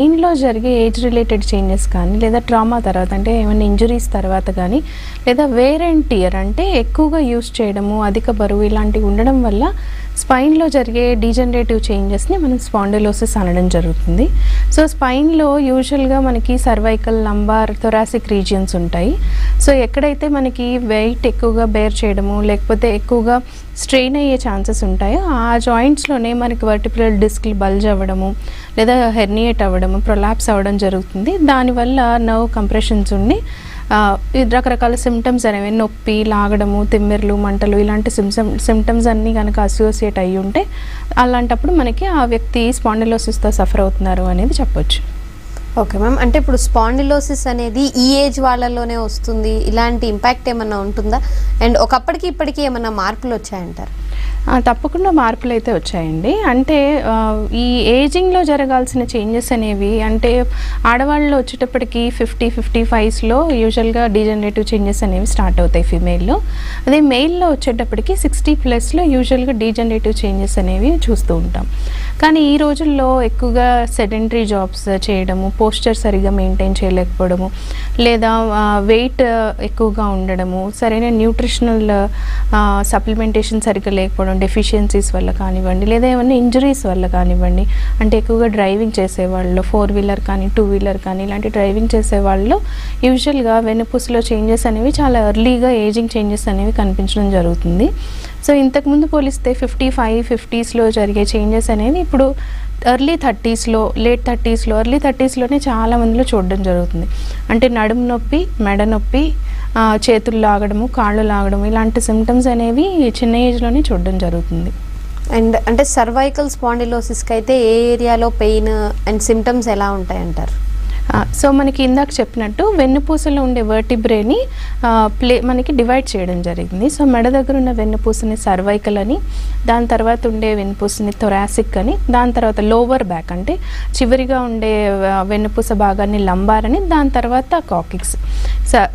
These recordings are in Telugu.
ఇంట్లో జరిగే ఏజ్ రిలేటెడ్ చేంజెస్ కానీ లేదా ట్రామా తర్వాత అంటే ఏమైనా ఇంజురీస్ తర్వాత కానీ లేదా వేర్ అండ్ టియర్ అంటే ఎక్కువగా యూస్ చేయడము అధిక బరువు ఇలాంటివి ఉండడం వల్ల స్పైన్లో జరిగే డీజనరేటివ్ చేంజెస్ని మనం స్పాండిలోసిస్ అనడం జరుగుతుంది. సో స్పైన్లో యూజువల్గా మనకి సర్వైకల్ లంబార్ థొరాసిక్ రీజియన్స్ ఉంటాయి. సో ఎక్కడైతే మనకి వెయిట్ ఎక్కువగా బేర్ చేయడము లేకపోతే ఎక్కువగా స్ట్రెయిన్ అయ్యే ఛాన్సెస్ ఉంటాయో ఆ జాయింట్స్లోనే మనకి వర్టిపులర్ డిస్క్లు బల్జ్ అవ్వడము లేదా హెర్నియేట్ అవ్వడము ప్రొలాప్స్ అవ్వడం జరుగుతుంది. దానివల్ల నర్వ్ కంప్రెషన్స్ ఉండి రకరకాల సిమ్టమ్స్ అనేవి నొప్పి లాగడము తిమ్మిర్లు మంటలు ఇలాంటి సిమ్సమ్ సిమ్టమ్స్ అన్నీ కనుక అసోసియేట్ అయ్యి ఉంటే అలాంటప్పుడు మనకి ఆ వ్యక్తి స్పాండిలోసిస్తో సఫర్ అవుతున్నారు అనేది చెప్పొచ్చు. Okay ma'am. అంటే ఇప్పుడు స్పాండిలోసిస్ అనేది ఈ ఏజ్ వాళ్ళలోనే వస్తుంది. ఇలాంటి ఇంపాక్ట్ ఏమైనా ఉంటుందా? అండ్ ఒకప్పటికి ఇప్పటికీ ఏమైనా మార్పులు వచ్చాయంటారు? తప్పకుండా మార్పులు అయితే వచ్చాయండి. అంటే ఈ ఏజింగ్లో జరగాల్సిన చేంజెస్ అనేవి అంటే ఆడవాళ్ళు వచ్చేటప్పటికి ఫిఫ్టీ ఫిఫ్టీ ఫైవ్స్లో యూజువల్గా డీజనరేటివ్ చేంజెస్ అనేవి స్టార్ట్ అవుతాయి ఫీమేల్లో. అదే మెయిల్లో వచ్చేటప్పటికి సిక్స్టీ ప్లస్లో యూజువల్గా డీజనరేటివ్ చేంజెస్ అనేవి చూస్తూ ఉంటాం. కానీ ఈ రోజుల్లో ఎక్కువగా సెడెంటరీ జాబ్స్ చేయడము పోస్చర్ సరిగా మెయింటైన్ చేయలేకపోవడము లేదా వెయిట్ ఎక్కువగా ఉండడము సరైన న్యూట్రిషనల్ సప్లిమెంటేషన్ సరిగ్గా లేకపోవడం డెఫిషియన్సీస్ వల్ల కానివ్వండి లేదా ఏమైనా ఇంజరీస్ వల్ల కానివ్వండి అంటే ఎక్కువగా డ్రైవింగ్ చేసేవాళ్ళు ఫోర్ వీలర్ కానీ టూ వీలర్ కానీ ఇలాంటి డ్రైవింగ్ చేసేవాళ్ళు యూజువల్గా వెన్నుపూసలో చేంజెస్ అనేవి చాలా ఎర్లీగా ఏజింగ్ చేంజెస్ అనేవి కనిపించడం జరుగుతుంది. సో ఇంతకుముందు పోలిస్తే ఫిఫ్టీ ఫైవ్ ఫిఫ్టీస్లో జరిగే చేంజెస్ అనేవి ఇప్పుడు ఎర్లీ థర్టీస్లో లేట్ థర్టీస్లో ఎర్లీ థర్టీస్లోనే చాలా మందిలో చూడడం జరుగుతుంది. అంటే నడుము నొప్పి మెడ నొప్పి చేతులు లాగడము కాళ్ళు లాగడము ఇలాంటి సిమ్టమ్స్ అనేవి చిన్న ఏజ్లోనే చూడడం జరుగుతుంది. అండ్ అంటే సర్వైకల్ స్పాండిలోసిస్కి అయితే ఏ ఏరియాలో పెయిన్ అండ్ సిమ్టమ్స్ ఎలా ఉంటాయంటారు? సో మనకి ఇందాక చెప్పినట్టు వెన్నుపూసలో ఉండే వర్టిబ్రేని ప్లే మనకి డివైడ్ చేయడం జరిగింది. సో మెడ దగ్గర ఉన్న వెన్నుపూసని సర్వైకల్ అని దాని తర్వాత ఉండే వెన్నుపూసని థొరాసిక్ అని దాని తర్వాత లోవర్ బ్యాక్ అంటే చివరిగా ఉండే వెన్నుపూస భాగాన్ని లంబార్ అని దాని తర్వాత కాకిక్స్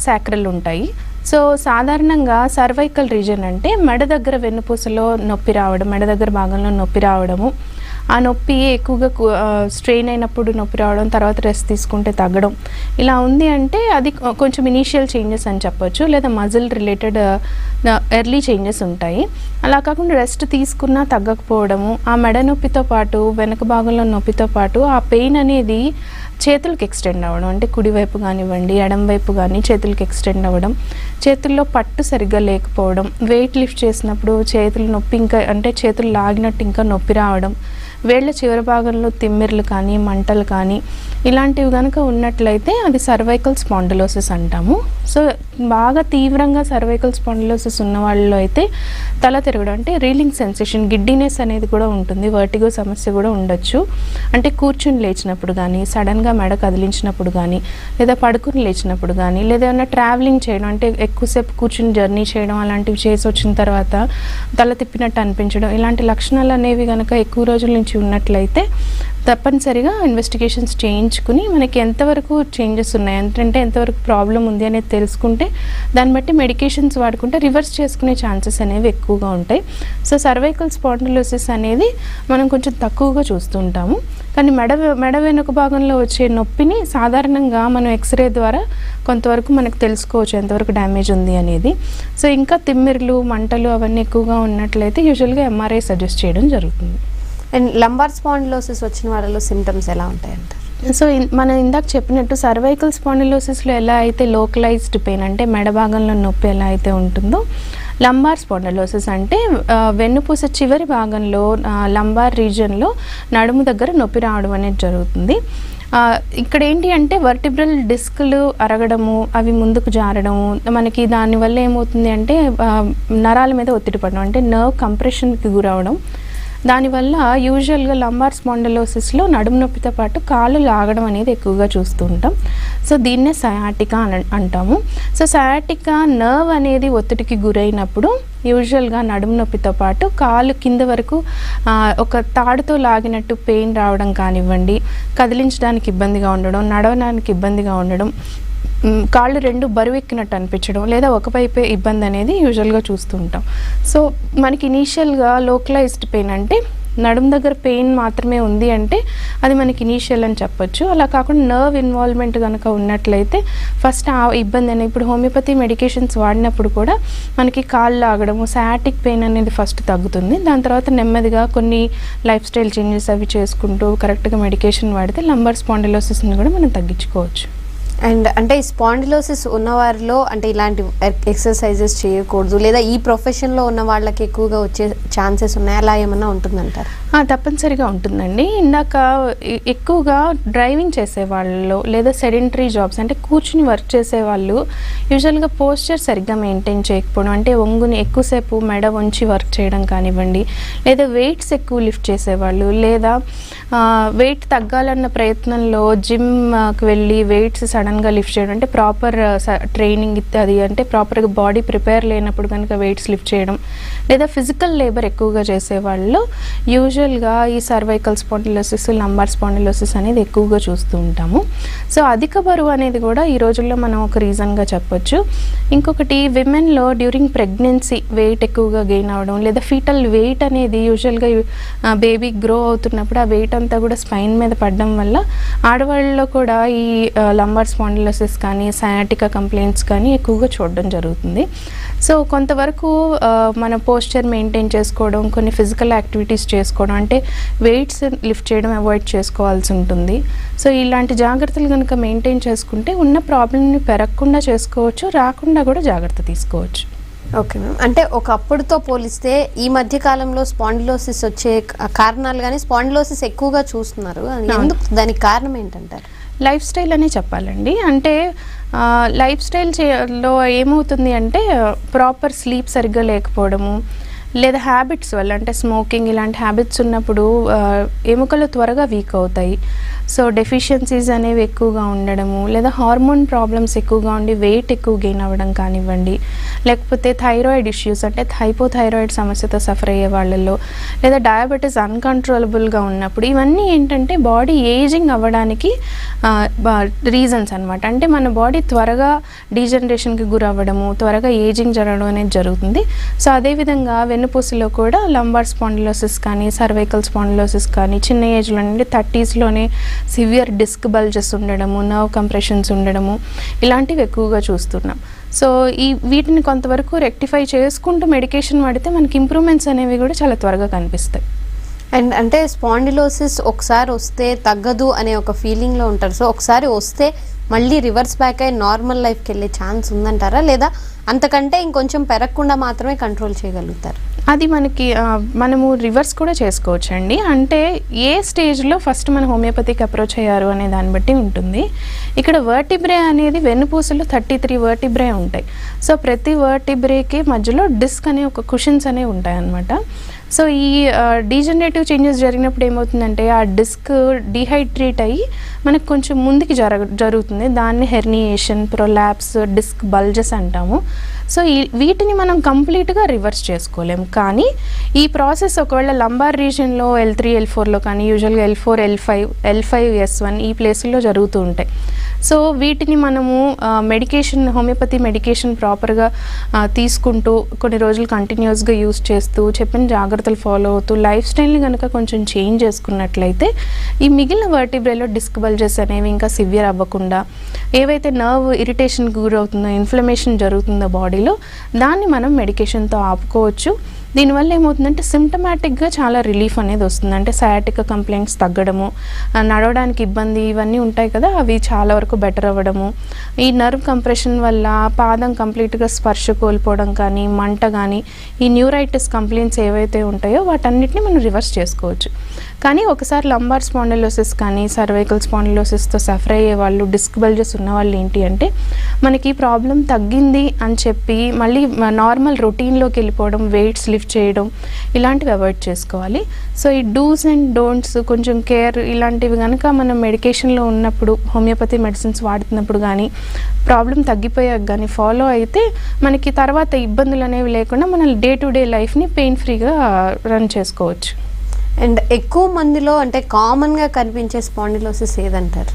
సాక్రల్ ఉంటాయి. సో సాధారణంగా సర్వైకల్ రీజన్ అంటే మెడ దగ్గర వెన్నుపూసలో నొప్పి రావడం మెడ దగ్గర భాగంలో నొప్పి రావడము ఆ నొప్పి ఎక్కువగా స్ట్రెయిన్ అయినప్పుడు నొప్పి రావడం తర్వాత రెస్ట్ తీసుకుంటే తగ్గడం. ఇలా ఉంది అంటే అది కొంచెం ఇనీషియల్ చేంజెస్ అని చెప్పొచ్చు. లేదా మజిల్ రిలేటెడ్ ఎర్లీ చేంజెస్ ఉంటాయి. అలా కాకుండా రెస్ట్ తీసుకున్నా తగ్గకపోవడము ఆ మెడ నొప్పితో పాటు వెనక భాగంలో నొప్పితో పాటు ఆ పెయిన్ అనేది చేతులకు ఎక్స్టెండ్ అవ్వడం. అంటే కుడివైపు కానివ్వండి ఎడం వైపు కానీ చేతులకు ఎక్స్టెండ్ అవ్వడం. చేతుల్లో పట్టు సరిగ్గా లేకపోవడం. వెయిట్ లిఫ్ట్ చేసినప్పుడు చేతులు నొప్పి ఇంకా అంటే చేతులు లాగినట్టు ఇంకా నొప్పి రావడం. వేళ్ళ చివరి భాగంలో తిమ్మిర్లు కానీ మంటలు కానీ ఇలాంటివి కనుక ఉన్నట్లయితే అది సర్వైకల్ స్పాండిలోసిస్ అంటాము. సో బాగా తీవ్రంగా సర్వైకల్ స్పాండిలోసిస్ ఉన్న వాళ్ళలో అయితే తల తిరగడం అంటే రీలింగ్ సెన్సేషన్ గిడ్డినెస్ అనేది కూడా ఉంటుంది. వర్టిగో సమస్య కూడా ఉండొచ్చు. అంటే కూర్చుని లేచినప్పుడు కానీ సడన్గా మెడ కదిలించినప్పుడు కానీ లేదా పడుకుని లేచినప్పుడు కానీ లేదా ఏమైనా ట్రావెలింగ్ చేయడం అంటే ఎక్కువసేపు కూర్చుని జర్నీ చేయడం అలాంటివి చేసి వచ్చిన తర్వాత తల తిప్పినట్టు అనిపించడం ఇలాంటి లక్షణాలు అనేవి కనుక ఎక్కువ రోజుల నుంచి ఉన్నట్లయితే తప్పనిసరిగా ఇన్వెస్టిగేషన్స్ చేయించుకుని మనకి ఎంతవరకు చేంజెస్ ఉన్నాయి అంటే ఎంతవరకు ప్రాబ్లం ఉంది అనేది తెలుసుకుంటే దాన్ని బట్టి మెడికేషన్స్ వాడుకుంటే రివర్స్ చేసుకునే ఛాన్సెస్ అనేవి ఎక్కువగా ఉంటాయి. సో సర్వైకల్ స్పాండిలోసిస్ అనేది మనం కొంచెం తక్కువగా చూస్తుంటాము. కానీ మెడ మెడ వెనుక భాగంలో వచ్చే నొప్పిని సాధారణంగా మనం ఎక్స్రే ద్వారా కొంతవరకు మనకు తెలుసుకోవచ్చు ఎంతవరకు డ్యామేజ్ ఉంది అనేది. సో ఇంకా తిమ్మిర్లు మంటలు అవన్నీ ఎక్కువగా ఉన్నట్లయితే యూజువల్గా ఎంఆర్ఐ సజెస్ట్ చేయడం జరుగుతుంది. అండ్ లంబార్ స్పాండిలోసిస్ వచ్చిన వాళ్ళలో సిమ్టమ్స్ ఎలా ఉంటాయంటారు సో మనం ఇందాక చెప్పినట్టు సర్వైకల్ స్పాండిలోసిస్లో ఎలా అయితే లోకలైజ్డ్ పెయిన్ అంటే మెడ భాగంలో నొప్పి ఎలా అయితే ఉంటుందో లంబార్ స్పాండిలోసిస్ అంటే వెన్నుపూస చివరి భాగంలో లంబార్ రీజియన్లో నడుము దగ్గర నొప్పి రావడం అనేది జరుగుతుంది. ఇక్కడ ఏంటి అంటే వర్టిబ్రల్ డిస్క్లు అరగడము అవి ముందుకు జారడము మనకి దానివల్ల ఏమవుతుంది అంటే నరాల మీద ఒత్తిడి పడడం అంటే నర్వ్ కంప్రెషన్కి గురవడం దానివల్ల యూజువల్గా లంబార్ స్పాండలోసిస్లో నడుము నొప్పితో పాటు కాళ్ళు లాగడం అనేది ఎక్కువగా చూస్తూ ఉంటాం. సో దీన్నే సయాటికా అని అంటాము. సో సయాటికా నర్వ్ అనేది ఒత్తిడికి గురైనప్పుడు యూజువల్గా నడుము నొప్పితో పాటు కాలు కింద వరకు ఒక తాడుతో లాగినట్టు పెయిన్ రావడం కానివ్వండి కదిలించడానికి ఇబ్బందిగా ఉండడం నడవడానికి ఇబ్బందిగా ఉండడం కాళ్ళు రెండు బరువెక్కినట్టు అనిపించడం లేదా ఒకవైపే ఇబ్బంది అనేది యూజువల్గా చూస్తూ ఉంటాం. సో మనకి ఇనీషియల్గా లోకలైజ్డ్ పెయిన్ అంటే నడుము దగ్గర పెయిన్ మాత్రమే ఉంది అంటే అది మనకి ఇనీషియల్ అని చెప్పొచ్చు. అలా కాకుండా నర్వ్ ఇన్వాల్వ్మెంట్ కనుక ఉన్నట్లయితే ఫస్ట్ ఆ ఇబ్బంది అనేది ఇప్పుడు హోమియోపతి మెడికేషన్స్ వాడినప్పుడు కూడా మనకి కాళ్ళు లాగడము సాటిక్ పెయిన్ అనేది ఫస్ట్ తగ్గుతుంది. దాని తర్వాత నెమ్మదిగా కొన్ని లైఫ్ స్టైల్ చేంజెస్ అవి చేసుకుంటూ కరెక్ట్గా మెడికేషన్ వాడితే లంబర్ స్పాండిలోసిస్ని కూడా మనం తగ్గించుకోవచ్చు. అండ్ అంటే ఈ స్పాండిలోసిస్ ఉన్న వారిలో అంటే ఇలాంటి ఎక్సర్సైజెస్ చేయకూడదు లేదా ఈ ప్రొఫెషన్లో ఉన్న వాళ్ళకి ఎక్కువగా వచ్చే ఛాన్సెస్ ఉన్నాయి? అలా ఏమన్నా ఉంటుందంటారు? తప్పనిసరిగా ఉంటుందండి. ఇందాక ఎక్కువగా డ్రైవింగ్ చేసే వాళ్ళు లేదా సెడెంటరీ జాబ్స్ అంటే కూర్చుని వర్క్ చేసే వాళ్ళు యూజువల్గా పోస్చర్ సరిగ్గా మెయింటైన్ చేయకపోవడం అంటే ఒంగుని ఎక్కువసేపు మెడ ఉంచి వర్క్ చేయడం కానివ్వండి లేదా వెయిట్స్ ఎక్కువ లిఫ్ట్ చేసేవాళ్ళు లేదా వెయిట్ తగ్గాలన్న ప్రయత్నంలో జిమ్కి వెళ్ళి వెయిట్స్ సడన్గా లిఫ్ట్ చేయడం అంటే ప్రాపర్ ట్రైనింగ్ అది అంటే ప్రాపర్గా బాడీ ప్రిపేర్ లేనప్పుడు కనుక వెయిట్స్ లిఫ్ట్ చేయడం లేదా ఫిజికల్ లేబర్ ఎక్కువగా చేసే వాళ్ళు యూజువల్గా ఈ సర్వైకల్ స్పాండిలోసిస్ లంబార్ స్పాండిలోసిస్ అనేది ఎక్కువగా చూస్తూ ఉంటాము. సో అధిక బరువు అనేది కూడా ఈ రోజుల్లో మనం ఒక రీజన్గా చెప్పొచ్చు. ఇంకొకటి విమెన్లో డ్యూరింగ్ ప్రెగ్నెన్సీ వెయిట్ ఎక్కువగా గెయిన్ అవ్వడం లేదా ఫీటల్ వెయిట్ అనేది యూజువల్గా బేబీ గ్రో అవుతున్నప్పుడు ఆ వెయిట్ అంతా కూడా స్పైన్ మీద పడడం వల్ల ఆడవాళ్ళలో కూడా ఈ లంబార్ స్పాండిలోసిస్ కానీ సయాటికా కంప్లైంట్స్ కానీ ఎక్కువగా చూడడం జరుగుతుంది. సో కొంతవరకు మన పోస్చర్ మెయింటైన్ చేసుకోవడం కొన్ని ఫిజికల్ యాక్టివిటీస్ చేసుకోవడం అంటే వెయిట్స్ లిఫ్ట్ చేయడం అవాయిడ్ చేసుకోవాల్సి ఉంటుంది. సో ఇలాంటి జాగ్రత్తలు కనుక మెయింటైన్ చేసుకుంటే ఉన్న ప్రాబ్లమ్ని పెరగకుండా చేసుకోవచ్చు రాకుండా కూడా జాగ్రత్త తీసుకోవచ్చు. Okay ma'am. అంటే ఒకప్పుడుతో పోలిస్తే ఈ మధ్య కాలంలో స్పాండిలోసిస్ వచ్చే కారణాలు కానీ స్పాండిలోసిస్ ఎక్కువగా చూస్తున్నారు. ఎందుకు? దానికి కారణం ఏంటంటారు? లైఫ్ స్టైల్ అనే చెప్పాలండి. అంటే లైఫ్ స్టైల్ చేలో ఏమవుతుంది అంటే ప్రాపర్ స్లీప్ సరిగ్గా లేకపోవడము లేదా హ్యాబిట్స్ వల్ల అంటే స్మోకింగ్ ఇలాంటి హ్యాబిట్స్ ఉన్నప్పుడు ఎముకలు త్వరగా వీక్ అవుతాయి. సో డెఫిషియన్సీస్ అనేవి ఎక్కువగా ఉండడము లేదా హార్మోన్ ప్రాబ్లమ్స్ ఎక్కువగా ఉండి వెయిట్ ఎక్కువ గెయిన్ అవ్వడం కానివ్వండి లేకపోతే థైరాయిడ్ ఇష్యూస్ అంటే హైపోథైరాయిడ్ సమస్యతో సఫర్ అయ్యే వాళ్ళల్లో లేదా డయాబెటీస్ అన్కంట్రోలబుల్గా ఉన్నప్పుడు ఇవన్నీ ఏంటంటే బాడీ ఏజింగ్ అవ్వడానికి రీజన్స్ అనమాట అంటే మన బాడీ త్వరగా డీజనరేషన్కి గురవ్వడము త్వరగా ఏజింగ్ జరగడం అనేది జరుగుతుంది. సో అదేవిధంగా వెన్నుపూసలో కూడా లంబార్ స్పాండిలోసిస్ కానీ సర్వైకల్ స్పాండిలోసిస్ కానీ చిన్న ఏజ్లో నుండి థర్టీస్లోనే సివియర్ డిస్క్ బల్జెస్ ఉండడము నర్వ్ కంప్రెషన్స్ ఉండడము ఇలాంటివి ఎక్కువగా చూస్తున్నాం. సో ఈ వీటిని కొంతవరకు రెక్టిఫై చేసుకుంటూ మెడికేషన్ వాడితే మనకి ఇంప్రూవ్మెంట్స్ అనేవి కూడా చాలా త్వరగా కనిపిస్తాయి. అండ్ అంటే స్పాండిలోసిస్ ఒకసారి వస్తే తగ్గదు అనే ఒక ఫీలింగ్లో ఉంటారు. సో ఒకసారి వస్తే మళ్ళీ రివర్స్ బ్యాక్ అయ్యి నార్మల్ లైఫ్కి వెళ్ళే ఛాన్స్ ఉందంటారా? లేదా అంతకంటే ఇంకొంచెం పెరగకుండా మాత్రమే కంట్రోల్ చేయగలుగుతారు? అది మనకి మనము రివర్స్ కూడా చేసుకోవచ్చు అండి అంటే ఏ స్టేజ్లో ఫస్ట్ మన హోమియోపతికి అప్రోచ్ అయ్యారు అనే దాన్ని బట్టి ఉంటుంది. ఇక్కడ వర్టిబ్రే అనేది వెన్నుపూసలో థర్టీ త్రీ వర్టిబ్రే ఉంటాయి. సో ప్రతి వర్టిబ్రేకి మధ్యలో డిస్క్ అనే ఒక కుషన్స్ అనేవి ఉంటాయి అన్నమాట సో ఈ డీజనరేటివ్ చేంజెస్ జరిగినప్పుడు ఏమవుతుందంటే ఆ డిస్క్ డిహైడ్రేట్ అయ్యి మనకు కొంచెం ముందుకి జరగ జరుగుతుంది. దాన్ని హెర్నియేషన్ ప్రొలాప్స్ డిస్క్ బల్జెస్ అంటాము. సో ఈ వీటిని మనం కంప్లీట్గా రివర్స్ చేసుకోలేము కానీ ఈ ప్రాసెస్ ఒకవేళ లంబార్ రీజన్లో ఎల్ త్రీ ఎల్ ఫోర్లో కానీ యూజువల్గా L four L five L five S one ఈ ప్లేసుల్లో జరుగుతూ ఉంటాయి. సో వీటిని మనము మెడికేషన్ హోమియోపతి మెడికేషన్ ప్రాపర్గా తీసుకుంటూ కొన్ని రోజులు కంటిన్యూస్గా యూస్ చేస్తూ చెప్పిన జాగ్రత్తలు ఫాలో అవుతూ లైఫ్ స్టైల్ని కనుక కొంచెం చేంజ్ చేసుకున్నట్లయితే ఈ మిగిలిన వర్టిబ్రేలో డిస్క్ బల్జెస్ అనేవి ఇంకా సివియర్ అవ్వకుండా ఏవైతే నర్వ్ ఇరిటేషన్కి గురవుతుందో ఇన్ఫ్లమేషన్ జరుగుతుందో బాడీలో దాన్ని మనం మెడికేషన్తో ఆపుకోవచ్చు. దీనివల్ల ఏమవుతుందంటే సిమ్టమాటిక్గా చాలా రిలీఫ్ అనేది వస్తుంది. అంటే సయాటిక్ కంప్లైంట్స్ తగ్గడము నడవడానికి ఇబ్బంది ఇవన్నీ ఉంటాయి కదా అవి చాలా వరకు బెటర్ అవ్వడము. ఈ నర్వ్ కంప్రెషన్ వల్ల పాదం కంప్లీట్గా స్పర్శ కోల్పోవడం కానీ మంట కానీ ఈ న్యూరైటిస్ కంప్లైంట్స్ ఏవైతే ఉంటాయో వాటన్నిటిని మనం రివర్స్ చేసుకోవచ్చు. కానీ ఒకసారి లంబార్ స్పాండిలోసిస్ కానీ సర్వైకల్ స్పాండిలోసిస్తో సఫర్ అయ్యే వాళ్ళు డిస్క్ బల్జెస్ ఉన్న వాళ్ళు ఏంటి అంటే మనకి ప్రాబ్లం తగ్గింది అని చెప్పి మళ్ళీ నార్మల్ రొటీన్లోకి వెళ్ళిపోవడం వెయిట్స్ లిఫ్ట్ చేయడం ఇలాంటివి అవాయిడ్ చేసుకోవాలి. సో ఈ డూస్ అండ్ డోంట్స్ కొంచెం కేర్ ఇలాంటివి కనుక మనం మెడికేషన్లో ఉన్నప్పుడు హోమియోపతి మెడిసిన్స్ వాడుతున్నప్పుడు కానీ ప్రాబ్లం తగ్గిపోయాక కానీ ఫాలో అయితే మనకి తర్వాత ఇబ్బందులు అనేవి లేకుండా మన డే టు డే లైఫ్ని పెయిన్ ఫ్రీగా రన్ చేసుకోవచ్చు. అండ్ ఎక్కువ మందిలో అంటే కామన్గా కనిపించే స్పాండిలోసిస్ ఏదంటారు?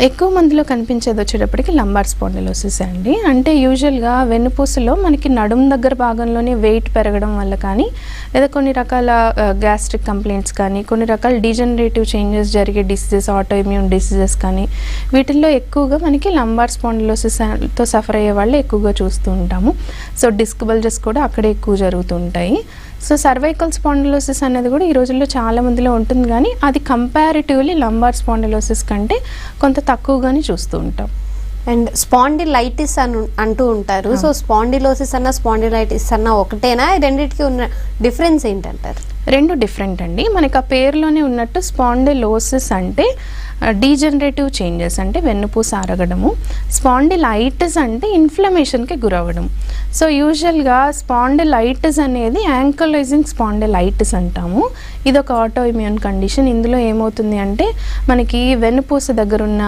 ఎక్కువ మందిలో కనిపించేది వచ్చేటప్పటికి లంబార్ స్పాండిలోసిస్ అండి. అంటే యూజువల్గా వెన్నుపూసలో మనకి నడుం దగ్గర భాగంలోనే వెయిట్ పెరగడం వల్ల కానీ లేదా కొన్ని రకాల గ్యాస్ట్రిక్ కంప్లైంట్స్ కానీ కొన్ని రకాల డీజనరేటివ్ చేంజెస్ జరిగే డిసీజెస్ ఆటో ఇమ్యూన్ డిసీజెస్ కానీ వీటిల్లో ఎక్కువగా మనకి లంబార్ స్పాండిలోసిస్తో సఫర్ అయ్యే వాళ్ళు ఎక్కువగా చూస్తూ ఉంటాము. సో డిస్క్ బల్జెస్ కూడా అక్కడే ఎక్కువ జరుగుతూ ఉంటాయి సో సర్వైకల్ స్పాండిలోసిస్ అనేది కూడా ఈ రోజుల్లో చాలా మందిలో ఉంటుంది కానీ అది కంపారిటివ్లీ లంబార్ స్పాండిలోసిస్ కంటే కొంత తక్కువగానే చూస్తూ ఉంటాం. అండ్ స్పాండిలైటిస్ అని అంటూ ఉంటారు. సో స్పాండిలోసిస్ అన్న స్పాండిలైటిస్ అన్న ఒకటేనా? రెండింటికి ఉన్న డిఫరెన్స్ ఏంటంటారు? రెండు డిఫరెంట్ అండి. మనకి ఆ పేరులోనే ఉన్నట్టు స్పాండిలోసిస్ అంటే డీజనరేటివ్ చేంజెస్ అంటే వెన్నుపూస అరగడము స్పాండిలైటిస్ అంటే ఇన్ఫ్లమేషన్కి గురవ్వడం. సో యూజువల్గా స్పాండిలైటిస్ అనేది యాంకలైజింగ్ స్పాండిలైటిస్ అంటాము. ఇది ఒక ఆటో ఇమ్యూన్ కండిషన్ ఇందులో ఏమవుతుంది అంటే మనకి వెన్నుపూస దగ్గర ఉన్న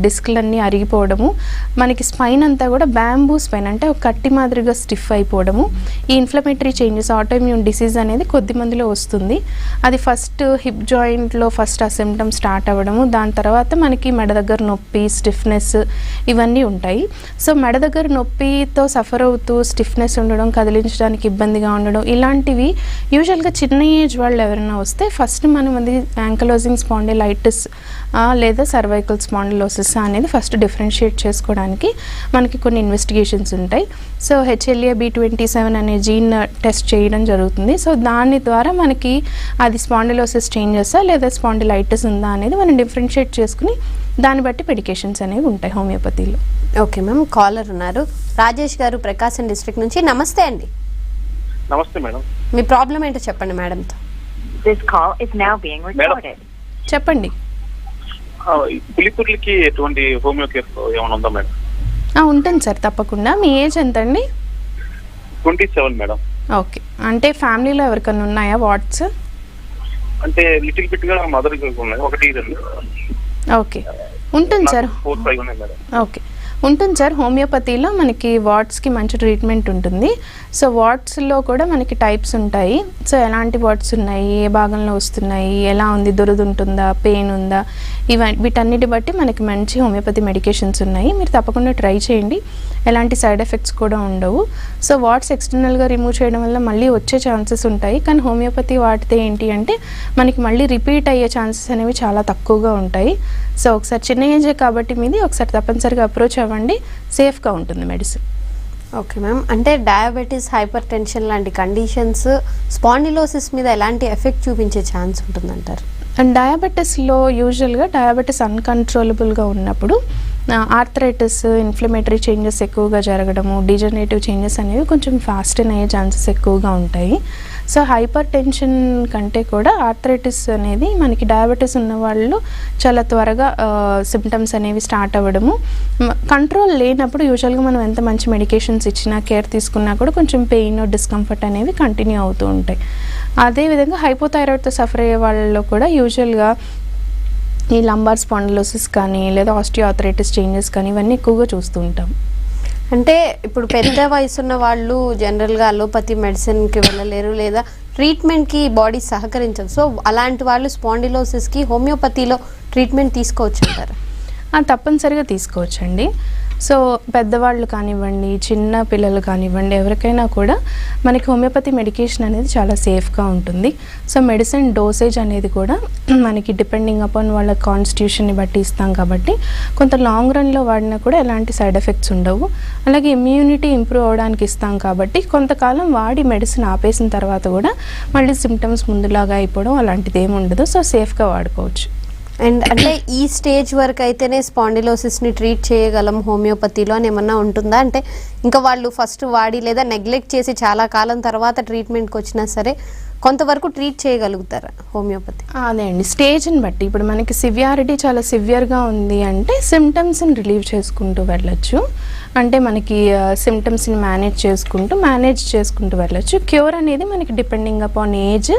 డిస్క్లన్నీ అరిగిపోవడము. మనకి స్పైన్ అంతా కూడా బ్యాంబూ స్పైన్ అంటే ఒక కట్టి మాదిరిగా స్టిఫ్ అయిపోవడము. ఈ inflammatory changes autoimmune disease అనేది కొద్ది మందిలో వస్తుంది. అది ఫస్ట్ హిప్ జాయింట్లో ఫస్ట్ ఆ సిమ్టమ్ స్టార్ట్ అవ్వడము. దాని తర్వాత మనకి మెడ దగ్గర నొప్పి స్టిఫ్నెస్ ఇవన్నీ ఉంటాయి. సో మెడ దగ్గర నొప్పితో సఫర్ అవుతూ స్టిఫ్నెస్ ఉండడం కదిలించడానికి ఇబ్బందిగా ఉండడం ఇలాంటివి యూజువల్గా చిన్న ఏజ్ వాళ్ళు ఎవరైనా వస్తే ఫస్ట్ మనం అది యాంకలోజింగ్ స్పాండిలైటిస్ లేదా సర్వైకల్ స్పాండిలోసిస్ అనేది ఫస్ట్ డిఫరెన్షియేట్ చేసుకోవడానికి మనకి కొన్ని ఇన్వెస్టిగేషన్స్ ఉంటాయి. So HLA B twenty seven అనే జీన్ టెస్ట్ చేయడం జరుగుతుంది. సో దాని ద్వారా మనకి అది స్పాండిలోసిస్ చేంజెసా లేదా స్పాండిలైటిస్ ఉందా అనేది మనం డిఫరెన్షియేట్ చేసుకుని దాన్ని బట్టి మెడికేషన్స్ అనేవి ఉంటాయి హోమియోపతిలో. ఓకే మ్యామ్ కాలర్ ఉన్నారు. రాజేష్ గారు ప్రకాశం డిస్ట్రిక్ట్ నుంచి. నమస్తే అండి. నమస్తే మేడం. మీ ప్రాబ్లం ఏంటో చెప్పండి మేడంతో. చెప్పండి. పులిపుర్లకి ఎటువంటి హోమియో కేర్ ఏమైనా ఉందా మేడం? ఆ, ఉంటుంది సార్ తప్పకుండా. మీ ఏజ్ ఎంత అండి ట్వంటీ సెవెన్ మేడం. ఓకే. అంటే ఫ్యామిలీలో ఎవరికైనా ఉన్నాయా వాట్స్ అంటే లిటిల్ బిట్గా మదర్ ఉన్నాయి. ఒకటి రెండు ఓకే. ఉంటుంది సార్. ఫోర్ ఫైవ్ ఉన్నాయి మేడం. ఓకే. ఉంటుంది సార్ హోమియోపతిలో మనకి వార్డ్స్కి మంచి ట్రీట్మెంట్ ఉంటుంది. సో వార్డ్స్లో కూడా మనకి టైప్స్ ఉంటాయి. సో ఎలాంటి వార్డ్స్ ఉన్నాయి? ఏ భాగంలో వస్తున్నాయి? ఎలా ఉంది? దొరుదుంటుందా పెయిన్ ఉందా? ఇవన్నీ వీటన్నిటి బట్టి మనకి మంచి హోమియోపతి మెడికేషన్స్ ఉన్నాయి. మీరు తప్పకుండా ట్రై చేయండి. ఎలాంటి సైడ్ ఎఫెక్ట్స్ కూడా ఉండవు. సో వాట్స్ ఎక్స్టర్నల్గా రిమూవ్ చేయడం వల్ల మళ్ళీ వచ్చే ఛాన్సెస్ ఉంటాయి. కానీ హోమియోపతి వాడితే ఏంటి అంటే మనకి మళ్ళీ రిపీట్ అయ్యే ఛాన్సెస్ అనేవి చాలా తక్కువగా ఉంటాయి. సో ఒకసారి చిన్న ఏజే కాబట్టి మీది ఒకసారి తప్పనిసరిగా అప్రోచ్ అవ్వండి. సేఫ్గా ఉంటుంది మెడిసిన్ ఓకే మ్యామ్ అంటే డయాబెటీస్ హైపర్ టెన్షన్ లాంటి కండిషన్స్ స్పాండిలోసిస్ మీద ఎలాంటి ఎఫెక్ట్ చూపించే ఛాన్స్ ఉంటుందంటారు? అండ్ డయాబెటీస్లో యూజువల్గా డయాబెటీస్ అన్కంట్రోలబుల్గా ఉన్నప్పుడు ఆర్థరైటిస్ ఇన్ఫ్లమేటరీ చేంజెస్ ఎక్కువగా జరగడము డిజనరేటివ్ చేంజెస్ అనేవి కొంచెం ఫాస్ట్ అయ్యే ఛాన్సెస్ ఎక్కువగా ఉంటాయి. సో హైపర్ టెన్షన్ కంటే కూడా ఆర్థరైటిస్ అనేది మనకి డయాబెటీస్ ఉన్న వాళ్ళు చాలా త్వరగా సిమ్టమ్స్ అనేవి స్టార్ట్ అవ్వడము. కంట్రోల్ లేనప్పుడు యూజువల్గా మనం ఎంత మంచి మెడికేషన్స్ ఇచ్చినా కేర్ తీసుకున్నా కూడా కొంచెం పెయిన్ డిస్కంఫర్ట్ అనేవి కంటిన్యూ అవుతూ ఉంటాయి. అదేవిధంగా హైపోథైరాయిడ్తో సఫర్ అయ్యే వాళ్ళలో కూడా యూజువల్గా ఈ లంబార్ స్పాండలోసిస్ కానీ లేదా ఆస్టియోఆథరైటిస్ చేంజెస్ కానీ ఇవన్నీ ఎక్కువగా చూస్తూ ఉంటాం. అంటే ఇప్పుడు పెద్ద వయసున్న వాళ్ళు జనరల్గా అలోపతి మెడిసిన్కి వెళ్ళలేరు లేదా ట్రీట్మెంట్కి బాడీ సహకరించదు. సో అలాంటి వాళ్ళు స్పాండిలోసిస్కి హోమియోపతిలో ట్రీట్మెంట్ తీసుకోవచ్చు అంటారు తప్పనిసరిగా తీసుకోవచ్చండి. సో పెద్దవాళ్ళు కానివ్వండి చిన్న పిల్లలు కానివ్వండి ఎవరికైనా కూడా మనకి హోమియోపతి మెడికేషన్ అనేది చాలా సేఫ్గా ఉంటుంది. సో మెడిసిన్ డోసేజ్ అనేది కూడా మనకి డిపెండింగ్ అపాన్ వాళ్ళ కాన్స్టిట్యూషన్ని బట్టి ఇస్తాం కాబట్టి కొంత లాంగ్ రన్లో వాడినా కూడా ఎలాంటి సైడ్ ఎఫెక్ట్స్ ఉండవు. అలాగే ఇమ్యూనిటీ ఇంప్రూవ్ అవ్వడానికి ఇస్తాం కాబట్టి కొంతకాలం వాడి మెడిసిన్ ఆపేసిన తర్వాత కూడా మళ్ళీ సిమ్టమ్స్ ముందులాగా అయిపోవడం అలాంటిది ఏమి ఉండదు. సో సేఫ్గా వాడుకోవచ్చు. అండ్ అంటే ఈ స్టేజ్ వరకు అయితేనే స్పాండిలోసిస్ని ట్రీట్ చేయగలం హోమియోపతిలో అని ఏమన్నా ఉంటుందా? అంటే ఇంకా వాళ్ళు ఫస్ట్ వాడి లేదా నెగ్లెక్ట్ చేసి చాలా కాలం తర్వాత ట్రీట్మెంట్కి వచ్చినా సరే కొంతవరకు ట్రీట్ చేయగలుగుతారా హోమియోపతి. అదే అండి. స్టేజ్ని బట్టి. ఇప్పుడు మనకి సివియారిటీ చాలా సివియర్గా ఉంది అంటే సిమ్టమ్స్ని రిలీవ్ చేసుకుంటూ వెళ్ళొచ్చు. అంటే మనకి సిమ్టమ్స్ని మేనేజ్ చేసుకుంటూ మేనేజ్ చేసుకుంటూ వెళ్ళొచ్చు. క్యూర్ అనేది మనకి డిపెండింగ్ అపాన్ ఏజ్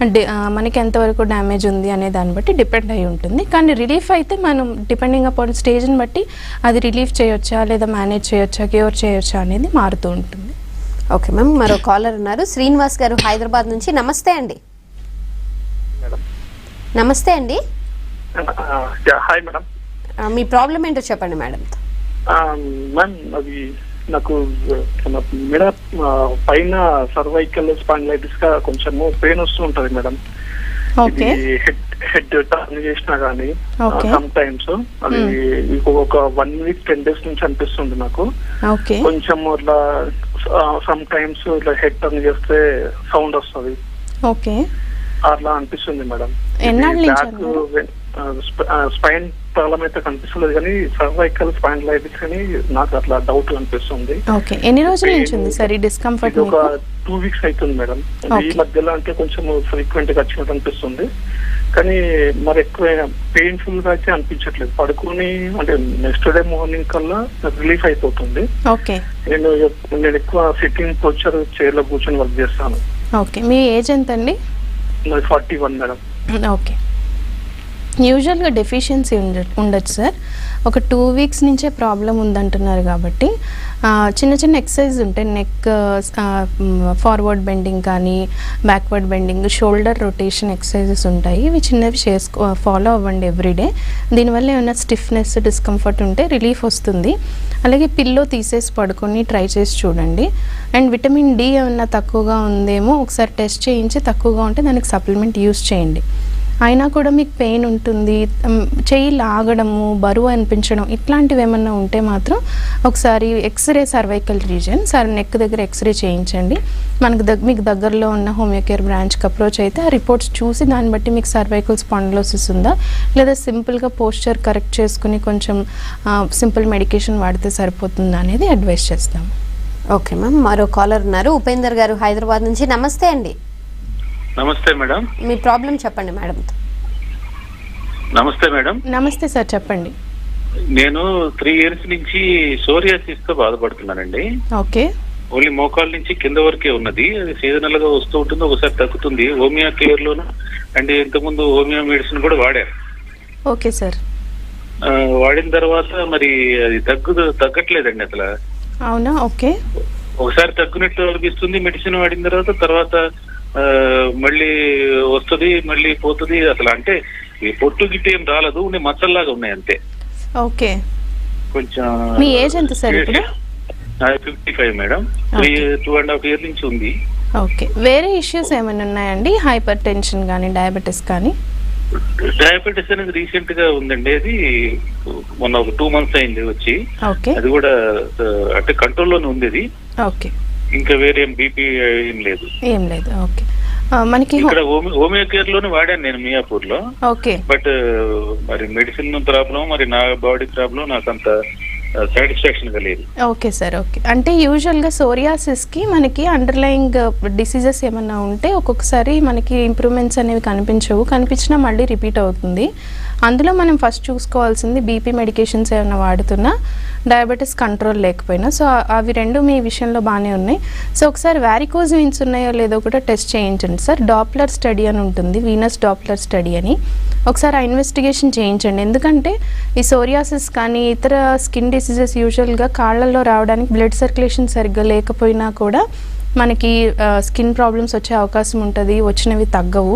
అంటే మనకి ఎంతవరకు డ్యామేజ్ ఉంది అనే దాన్ని బట్టి డిపెండ్ అయి ఉంటుంది. కానీ రిలీఫ్ అయితే మనం డిపెండింగ్ అపాన్ స్టేజ్ని బట్టి అది రిలీఫ్ చేయొచ్చా లేదా మేనేజ్ చేయొచ్చా క్యూర్ చేయొచ్చా అనేది మారుతూ ఉంటుంది. ఓకే మ్యామ్ మరో కాలర్ ఉన్నారు. శ్రీనివాస్ గారు హైదరాబాద్ నుంచి. నమస్తే అండి. నమస్తే అండి. Hi madam. మీ ప్రాబ్లం ఏంటో చెప్పండి మేడం. మ్యామ్ అది నాకు మన మెడ పైన సర్వైకల్ స్పాండిలైటిస్గా కొంచెము పెయిన్ వస్తూ ఉంటది madam. Okay. Head head turn చేసినా గానీ Okay. సమ్ టైమ్స్ అది ఒక వన్ వీక్ టెన్ డేస్ నుంచి అనిపిస్తుంది నాకు. ఓకే. కొంచెం ఇట్లా సమ్ టైమ్స్ ఇట్లా హెడ్ టర్న్ చేస్తే సౌండ్ వస్తుంది. ఓకే. అట్లా అనిపిస్తుంది మేడం? స్పైన్ ప్రాబ్లం అయితే కనిపిస్తుంది కానీ సర్వైకల్ స్పైండిలైటిస్ అని నాకు అట్లా డౌట్ అనిపిస్తుంది. ఓకే. ఎన్ని రోజుల నుంచి ఉంది సార్ ఈ డిస్కంఫర్ట్ ఒక టూ వీక్స్ అవుతుంది మేడం. ఈ. మధ్యలో అంటే కొంచెం ఫ్రీక్వెంట్గా వచ్చినట్టు అనిపిస్తుంది. కానీ మరి ఎక్కువ పెయిన్ఫుల్గా అయితే అనిపించట్లేదు. పడుకొని అంటే నెక్స్ట్ డే మార్నింగ్ కల్లా రిలీఫ్ అయిపోతుంది. ఓకే. నేను నేను ఎక్కువ సిట్టింగ్ పోస్చర్ చైర్లో కూర్చొని వర్క్ చేస్తాను. ఓకే. మీ ఏజ్ ఎంత అండి ఫార్టీ వన్ మేడం. ఓకే. యూజువల్గా డెఫిషియన్సీ ఉండ ఉండొచ్చు సార్ ఒక టూ వీక్స్ నుంచే ప్రాబ్లం ఉందంటున్నారు కాబట్టి చిన్న చిన్న ఎక్సర్సైజ్ ఉంటాయి. నెక్ ఫార్వర్డ్ బెండింగ్ కానీ backward bending shoulder rotation exercises ఉంటాయి. ఇవి చిన్నవి చేసుకో ఫాలో అవ్వండి ఎవ్రీడే దీనివల్ల ఏమైనా స్టిఫ్నెస్ డిస్కంఫర్ట్ ఉంటే రిలీఫ్ వస్తుంది. అలాగే పిల్లో తీసేసి పడుకొని ట్రై చేసి చూడండి. అండ్ విటమిన్ డి ఏమన్నా తక్కువగా ఉందేమో ఒకసారి టెస్ట్ చేయించి తక్కువగా ఉంటే దానికి సప్లిమెంట్ యూస్ చేయండి. అయినా కూడా మీకు పెయిన్ ఉంటుంది చెయ్యి లాగడము బరువు అనిపించడం ఇట్లాంటివి ఏమన్నా ఉంటే మాత్రం ఒకసారి x-ray cervical reason sir neck దగ్గర ఎక్స్రే చేయించండి. మనకు దగ్ మీకు దగ్గరలో ఉన్న హోమియోకేర్ బ్రాంచ్కి అప్రోచ్ అయితే ఆ రిపోర్ట్స్ చూసి దాన్ని బట్టి మీకు సర్వైకల్ స్పాండిలోసిస్ ఉందా? లేదా సింపుల్గా పోస్చర్ కరెక్ట్ చేసుకుని కొంచెం సింపుల్ మెడికేషన్ వాడితే సరిపోతుందా అనేది అడ్వైస్ చేస్తాం ఓకే మ్యామ్ మరో కాలర్ ఉన్నారు. ఉపేందర్ గారు హైదరాబాద్ నుంచి. నమస్తే అండి. నమస్తే మేడం. మీ ప్రాబ్లం చెప్పండి మేడం. నమస్తే మేడం. నమస్తే సార్ చెప్పండి. నేను త్రీ ఇయర్స్ నుంచి సోరియాసిస్తో బాధపడుతున్నానండి. ఓకే. ఓన్లీ మోకాళ్ళ నుంచి కింద వరకే ఉన్నది. అది సీజనల్గా వస్తూ ఉంటుంది ఒకసారి తగ్గుతుంది. హోమియో కేర్ లోను అండ్ ఇంతకుముందు హోమియో మెడిసిన్ కూడా వాడారు. Okay sir. వాడిన తర్వాత మరి అది తగ్గు తగ్గట్లేదండి అసలు. అవునా? ఓకే. ఒకసారి తగ్గినట్టు అనిపిస్తుంది మెడిసిన్ వాడిన తర్వాత తర్వాత మళ్ళీ వస్తుంది మళ్ళీ పోతుంది. అసలు అంటే ఈ పొట్టు గిట్టు ఏం రాలేదు ఉండే మచ్చల్లాగా ఉన్నాయి అంతే. ఓకే. కొంచెం మీ ఏజ్ ఎంత సార్ ఇప్పుడు? Fifty five madam. Three two and half year నుంచి ఉంది. ఓకే. వేరే ఇష్యూస్ ఏమైనా ఉన్నాయండి? హైపర్ టెన్షన్ కానీ డయాబెటీస్ కానీ డయాబెటీస్ అనేది రీసెంట్గా ఉందండి. అది మొన్న ఒక టూ మంత్స్ అయింది వచ్చి. ఓకే. అది కూడా అంటే కంట్రోల్లోనే ఉంది ఓకే. ఇంకా వేరే బీపీ ఏం లేదు. ఏం లేదు ఓకే. మనకి ఇక్కడ హోమి- హోమియో కేర్లోనే వాడాను నేను మియాపూర్లో ఓకే. బట్ మరి మెడిసిన్ ప్రాబ్లం మరి నా బాడీ ప్రాబ్లం నాకు అంత సాటిస్ఫాక్షన్గా లేదు ఓకే సార్ ఓకే. అంటే యూజువల్గా సోరియాసిస్కి మనకి అండర్లయింగ్ డిసీజెస్ ఏమన్నా ఉంటే ఒక్కొక్కసారి మనకి ఇంప్రూవ్మెంట్స్ అనేవి కనిపించవు. కనిపించినా మళ్ళీ రిపీట్ అవుతుంది. అందులో మనం ఫస్ట్ చూసుకోవాల్సింది బీపీ మెడికేషన్స్ ఏమైనా వాడుతున్నా డయాబెటీస్ కంట్రోల్ లేకపోయినా. సో అవి రెండు మీ విషయంలో బాగానే ఉన్నాయి. సో ఒకసారి వ్యారికోజ్ వీన్స్ ఉన్నాయో లేదో కూడా టెస్ట్ చేయించండి సార్. డాప్లర్ స్టడీ అని ఉంటుంది వీనస్ డాప్లర్ స్టడీ అని. ఒకసారి ఆ ఇన్వెస్టిగేషన్ చేయించండి. ఎందుకంటే ఈ సోరియాసిస్ కానీ ఇతర స్కిన్ డిసీజెస్ యూజువల్గా కాళ్ళల్లో రావడానికి బ్లడ్ సర్క్యులేషన్ సరిగ్గా లేకపోయినా కూడా మనకి స్కిన్ ప్రాబ్లమ్స్ వచ్చే అవకాశం ఉంటుంది వచ్చినవి తగ్గవు.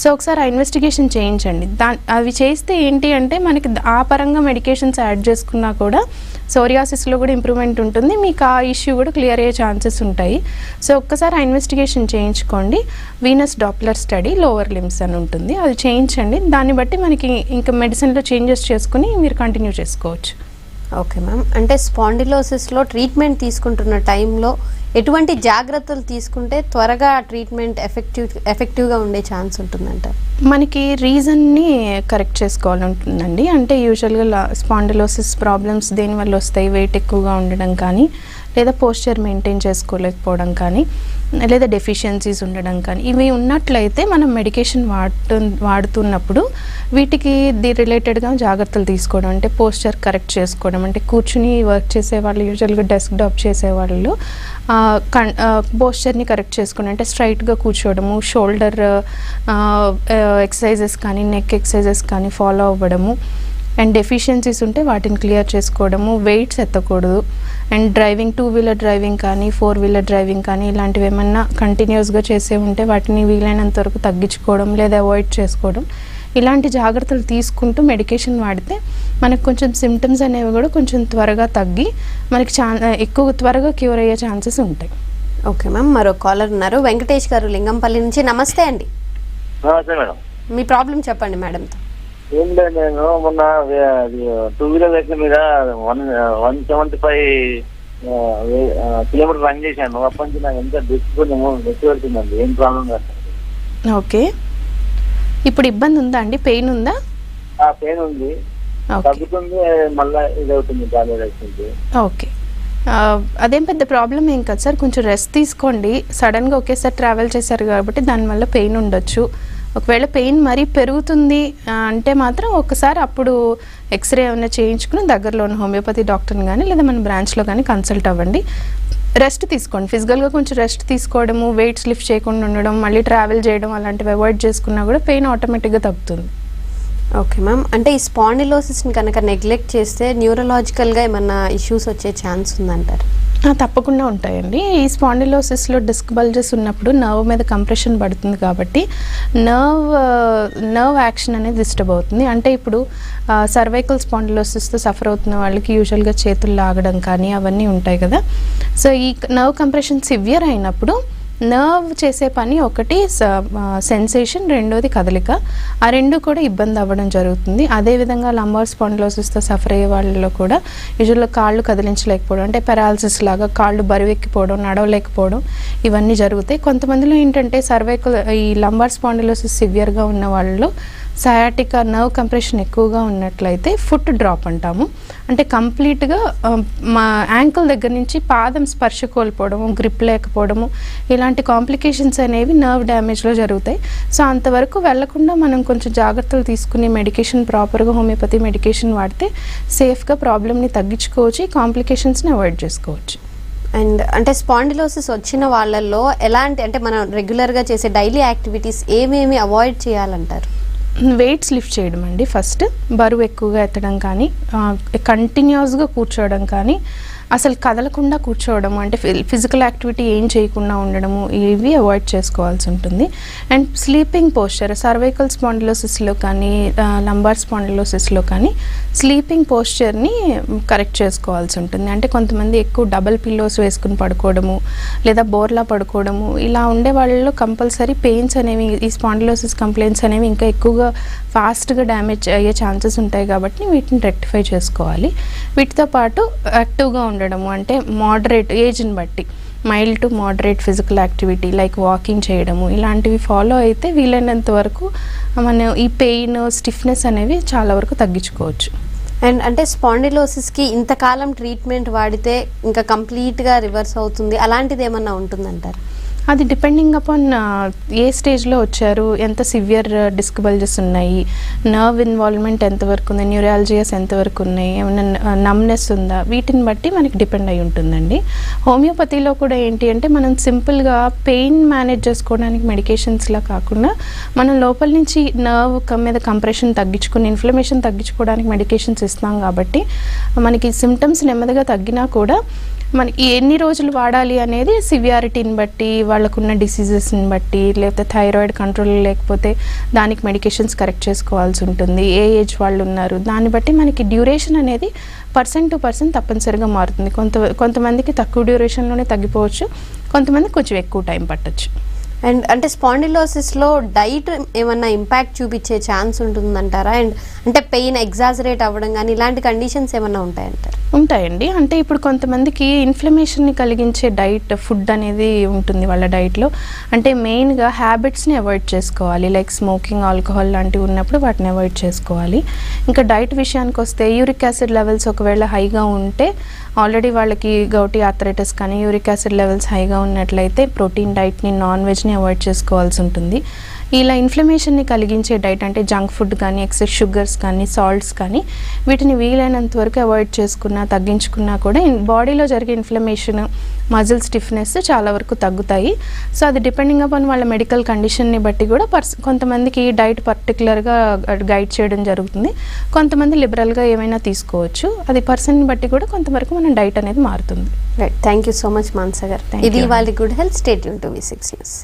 సో ఒకసారి ఆ ఇన్వెస్టిగేషన్ చేయించండి. దా అవి చేస్తే ఏంటి అంటే మనకి ఆ పరంగా మెడికేషన్స్ యాడ్ చేసుకున్నా కూడా సోరియాసిస్లో కూడా ఇంప్రూవ్మెంట్ ఉంటుంది. మీకు ఆ ఇష్యూ కూడా క్లియర్ అయ్యే ఛాన్సెస్ ఉంటాయి. సో ఒక్కసారి ఆ ఇన్వెస్టిగేషన్ చేయించుకోండి. Venous doppler study lower limbs అని ఉంటుంది. అది చేయించండి. దాన్ని బట్టి మనకి ఇంకా మెడిసిన్లో చేంజెస్ చేసుకుని మీరు కంటిన్యూ చేసుకోవచ్చు. Okay ma'am. అంటే స్పాండిలోసిస్లో ట్రీట్మెంట్ తీసుకుంటున్న టైంలో ఎటువంటి జాగ్రత్తలు తీసుకుంటే త్వరగా ట్రీట్మెంట్ ఎఫెక్టివ్ ఎఫెక్టివ్గా ఉండే ఛాన్స్ ఉంటుందంట? మనకి రీజన్ని కరెక్ట్ చేసుకోవాలి ఉంటుందండి అంటే యూజువల్గా స్పాండిలోసిస్ ప్రాబ్లమ్స్ దేనివల్ల వస్తాయి? వెయిట్ ఎక్కువగా ఉండడం కానీ లేదా పోస్చర్ మెయింటైన్ చేసుకోలేకపోవడం కానీ లేదా డెఫిషియన్సీస్ ఉండడం కానీ ఇవి ఉన్నట్లయితే మనం మెడికేషన్ వాడు వాడుతున్నప్పుడు వీటికి ది రిలేటెడ్గా జాగ్రత్తలు తీసుకోవడం అంటే పోస్చర్ కరెక్ట్ చేసుకోవడం అంటే కూర్చుని వర్క్ చేసే వాళ్ళు యూజువల్గా డెస్క్ డాప్ చేసే వాళ్ళు పోస్చర్ని కరెక్ట్ చేసుకోవడం అంటే స్ట్రైట్గా కూర్చోవడము షోల్డర్ ఎక్సర్సైజెస్ కానీ నెక్ ఎక్సర్సైజెస్ కానీ ఫాలో అవ్వడము అండ్ డెఫిషియన్సీస్ ఉంటే వాటిని క్లియర్ చేసుకోవడము weights ఎత్తకూడదు. And driving two wheeler driving కానీ ఫోర్ వీలర్ డ్రైవింగ్ కానీ ఇలాంటివి ఏమన్నా కంటిన్యూస్గా చేసే ఉంటే వాటిని వీలైనంత వరకు తగ్గించుకోవడం లేదా అవాయిడ్ చేసుకోవడం. ఇలాంటి జాగ్రత్తలు తీసుకుంటూ మెడికేషన్ వాడితే మనకు కొంచెం సిమ్టమ్స్ అనేవి కూడా కొంచెం త్వరగా తగ్గి మనకి చా ఎక్కువ త్వరగా క్యూర్ అయ్యే ఛాన్సెస్ ఉంటాయి. ఓకే మ్యామ్ మరో కాలర్ ఉన్నారు. వెంకటేష్ గారు లింగంపల్లి నుంచి. నమస్తే అండి. నమస్తే మేడం. మీ ప్రాబ్లం చెప్పండి మేడంతో. ఏం లేదు నేను మొన్న టూ వీలర్ వెహికల్ మీద one one seventy five kilometer run చేశాను. అప్పటి నుంచి నాకు ఎంత డిస్కునేమో నెక్స్ట్ పెడుతుందండి ఏం ప్రాబ్లం కాదు ఓకే. ఇప్పుడు ఇబ్బంది ఉందా అండి? పెయిన్ ఉందా? ఆ పెయిన్ ఉంది. తగ్గుతుంది మళ్ళీ ఇది అవుతుంది టాబ్లెట్ అవుతుంది. ఓకే. అదేం పెద్ద ప్రాబ్లం ఏం కాదు సార్. కొంచెం రెస్ట్ తీసుకోండి. సడన్గా ఒకేసారి ట్రావెల్ చేశారు కాబట్టి దానివల్ల పెయిన్ ఉండొచ్చు. ఒకవేళ పెయిన్ మరీ పెరుగుతుంది అంటే మాత్రం ఒకసారి అప్పుడు ఎక్స్రే ఏమైనా చేయించుకుని దగ్గరలో ఉన్న హోమియోపతి డాక్టర్ని కానీ లేదా మన బ్రాంచ్లో కానీ కన్సల్ట్ అవ్వండి. రెస్ట్ తీసుకోండి. ఫిజికల్గా కొంచెం రెస్ట్ తీసుకోవడము వెయిట్స్ లిఫ్ట్ చేయకుండా ఉండడం మళ్ళీ ట్రావెల్ చేయడం అలాంటివి అవాయిడ్ చేసుకున్నా కూడా పెయిన్ ఆటోమేటిక్గా తగ్గుతుంది. Okay ma'am. అంటే ఈ స్పాండిలోసిస్ని కనుక నెగ్లెక్ట్ చేస్తే న్యూరలాజికల్గా ఏమన్నా ఇష్యూస్ వచ్చే ఛాన్స్ ఉందంటారు? తప్పకుండా ఉంటాయండి. ఈ స్పాండిలోసిస్లో డిస్క్ బల్జెస్ ఉన్నప్పుడు నర్వ్ మీద కంప్రెషన్ పడుతుంది కాబట్టి నర్వ్ నర్వ్ యాక్షన్ అనేది డిస్టర్బ్ అవుతుంది. అంటే ఇప్పుడు సర్వైకల్ స్పాండిలోసిస్తో సఫర్ అవుతున్న వాళ్ళకి యూజువల్గా చేతులు లాగడం కానీ అవన్నీ ఉంటాయి కదా. సో ఈ నర్వ్ కంప్రెషన్ సివియర్ అయినప్పుడు నర్వ్ చేసే పని ఒకటి సెన్సేషన్ రెండోది కదలిక. ఆ రెండు కూడా ఇబ్బంది అవ్వడం జరుగుతుంది. అదేవిధంగా లంబార్ స్పాండ్లోసిస్తో సఫర్ అయ్యే వాళ్ళలో కూడా యూజువల్గా కాళ్ళు కదిలించలేకపోవడం అంటే పెరాలసిస్ లాగా కాళ్ళు బరువెక్కిపోవడం నడవలేకపోవడం ఇవన్నీ జరుగుతాయి. కొంతమందిలో ఏంటంటే సర్వైకల్ ఈ లంబార్ స్పాండిలోసిస్ సివియర్గా ఉన్న వాళ్ళలో సయాటిక నర్వ్ కంప్రెషన్ ఎక్కువగా ఉన్నట్లయితే ఫుట్ డ్రాప్ అంటాము. అంటే కంప్లీట్గా మా యాంకిల్ దగ్గర నుంచి పాదం స్పర్శ కోల్పోవడము గ్రిప్ లేకపోవడము ఇలాంటి కాంప్లికేషన్స్ అనేవి నర్వ్ డ్యామేజ్లో జరుగుతాయి. సో అంతవరకు వెళ్ళకుండా మనం కొంచెం జాగ్రత్తలు తీసుకుని మెడికేషన్ ప్రాపర్గా హోమియోపతి మెడికేషన్ వాడితే సేఫ్గా ప్రాబ్లమ్ని తగ్గించుకోవచ్చు ఈ కాంప్లికేషన్స్ని అవాయిడ్ చేసుకోవచ్చు. అండ్ అంటే స్పాండిలోసిస్ వచ్చిన వాళ్ళల్లో ఎలాంటి అంటే మనం రెగ్యులర్గా చేసే డైలీ యాక్టివిటీస్ ఏమేమి అవాయిడ్ చేయాలంటారు? వెయిట్స్ లిఫ్ట్ చేయడం అండి. ఫస్ట్ బరువు ఎక్కువగా ఎత్తడం కానీ కంటిన్యూస్గా కూర్చోవడం కానీ అసలు కదలకుండా కూర్చోవడం అంటే ఫిజికల్ యాక్టివిటీ ఏం చేయకుండా ఉండడము ఇవి అవాయిడ్ చేసుకోవాల్సి ఉంటుంది. అండ్ స్లీపింగ్ పోస్చర్ సర్వైకల్ స్పాండిలోసిస్లో కానీ లంబార్ స్పాండిలోసిస్లో కానీ స్లీపింగ్ పోస్చర్ని కరెక్ట్ చేసుకోవాల్సి ఉంటుంది. అంటే కొంతమంది ఎక్కువ డబల్ పిల్లోస్ వేసుకుని పడుకోవడము లేదా బోర్లా పడుకోవడము ఇలా ఉండే వాళ్ళలో కంపల్సరీ పెయిన్స్ అనేవి ఈ స్పాండిలోసిస్ కంప్లైంట్స్ అనేవి ఇంకా ఎక్కువగా ఫాస్ట్గా డ్యామేజ్ అయ్యే ఛాన్సెస్ ఉంటాయి కాబట్టి వీటిని రెక్టిఫై చేసుకోవాలి. వీటితో పాటు యాక్టివ్గా ఉండడము అంటే మోడరేట్ ఏజ్ని బట్టి mild to moderate physical activity like walking చేయడము ఇలాంటివి ఫాలో అయితే వీలైనంత వరకు మనం ఈ పెయిన్ స్టిఫ్నెస్ అనేవి చాలా వరకు తగ్గించుకోవచ్చు. అండ్ అంటే స్పాండిలోసిస్కి ఇంతకాలం ట్రీట్మెంట్ వాడితే ఇంకా కంప్లీట్గా రివర్స్ అవుతుంది అలాంటిది ఏమన్నా ఉంటుందంటారు? అది డిపెండింగ్ అపాన్ uh, ఏ స్టేజ్లో వచ్చారు ఎంత సివియర్ డిస్క్ బల్జెస్ ఉన్నాయి నర్వ్ ఇన్వాల్వ్మెంట్ ఎంతవరకు ఉంది న్యూరాలజియస్ ఎంతవరకు ఉన్నాయి ఏమైనా uh, నమ్నెస్ ఉందా వీటిని బట్టి మనకి డిపెండ్ అయి ఉంటుందండి. హోమియోపతిలో కూడా ఏంటి అంటే మనం సింపుల్గా పెయిన్ మేనేజ్ చేసుకోవడానికి మెడికేషన్స్లా కాకుండా మనం లోపల నుంచి నర్వ్ మీద కంప్రెషన్ తగ్గించుకుని ఇన్ఫ్లమేషన్ తగ్గించుకోవడానికి మెడికేషన్స్ ఇస్తాం కాబట్టి మనకి సిమ్టమ్స్ నెమ్మదిగా తగ్గినా కూడా మనకి ఎన్ని రోజులు వాడాలి అనేది సివియారిటీని బట్టి వాళ్ళకున్న డిసీజెస్ని బట్టి లేకపోతే థైరాయిడ్ కంట్రోల్ లేకపోతే దానికి మెడికేషన్స్ కరెక్ట్ చేసుకోవాల్సి ఉంటుంది. ఏ ఏజ్ వాళ్ళు ఉన్నారు? దాన్ని బట్టి మనకి డ్యూరేషన్ అనేది పర్సన్ టు పర్సన్ తప్పనిసరిగా మారుతుంది. కొంత కొంతమందికి తక్కువ డ్యూరేషన్లోనే తగ్గిపోవచ్చు. కొంతమందికి కొంచెం ఎక్కువ టైం పట్టొచ్చు. అండ్ అంటే స్పాండిలోసిస్లో డైట్ ఏమన్నా ఇంపాక్ట్ చూపించే ఛాన్స్ ఉంటుందంటారా? అండ్ అంటే పెయిన్ ఎగ్జాజరేట్ అవ్వడం కానీ ఇలాంటి కండిషన్స్ ఏమన్నా ఉంటాయంటారు ఉంటాయండి. అంటే ఇప్పుడు కొంతమందికి ఇన్ఫ్లమేషన్ని కలిగించే డైట్ ఫుడ్ అనేది ఉంటుంది వాళ్ళ డైట్లో. అంటే మెయిన్గా హ్యాబిట్స్ని అవాయిడ్ చేసుకోవాలి. లైక్ స్మోకింగ్ ఆల్కహాల్ లాంటివి ఉన్నప్పుడు వాటిని అవాయిడ్ చేసుకోవాలి. ఇంకా డైట్ విషయానికి వస్తే యూరిక్ యాసిడ్ లెవెల్స్ ఒకవేళ హైగా ఉంటే ఆల్రెడీ వాళ్ళకి గౌటి ఆథరైటిస్ కానీ యూరిక్ యాసిడ్ లెవెల్స్ హైగా ఉన్నట్లయితే ప్రోటీన్ డైట్ని నాన్ వెజ్ని అవాయిడ్ చేసుకోవాల్సి ఉంటుంది. ఇలా ఇన్ఫ్లమేషన్ని కలిగించే డైట్ అంటే జంక్ ఫుడ్ కానీ ఎక్సెస్ షుగర్స్ కానీ సాల్ట్స్ కానీ వీటిని వీలైనంత వరకు అవాయిడ్ చేసుకున్నా తగ్గించుకున్నా కూడా బాడీలో జరిగే ఇన్ఫ్లమేషన్ మజిల్ స్టిఫ్నెస్ చాలా వరకు తగ్గుతాయి. సో అది డిపెండింగ్ అపాన్ వాళ్ళ మెడికల్ కండిషన్ని బట్టి కూడా పర్స్ కొంతమందికి డైట్ పర్టికులర్గా గైడ్ చేయడం జరుగుతుంది. కొంతమంది లిబరల్గా ఏమైనా తీసుకోవచ్చు. అది పర్సన్ని బట్టి కూడా కొంతవరకు మన డైట్ అనేది మారుతుంది. Right thank you so much Mansa గారు. Thank ఇది. వాళ్ళ గుడ్ హెల్త్ స్టేట్ యూన్ టు వి సిక్స్ న్యూస్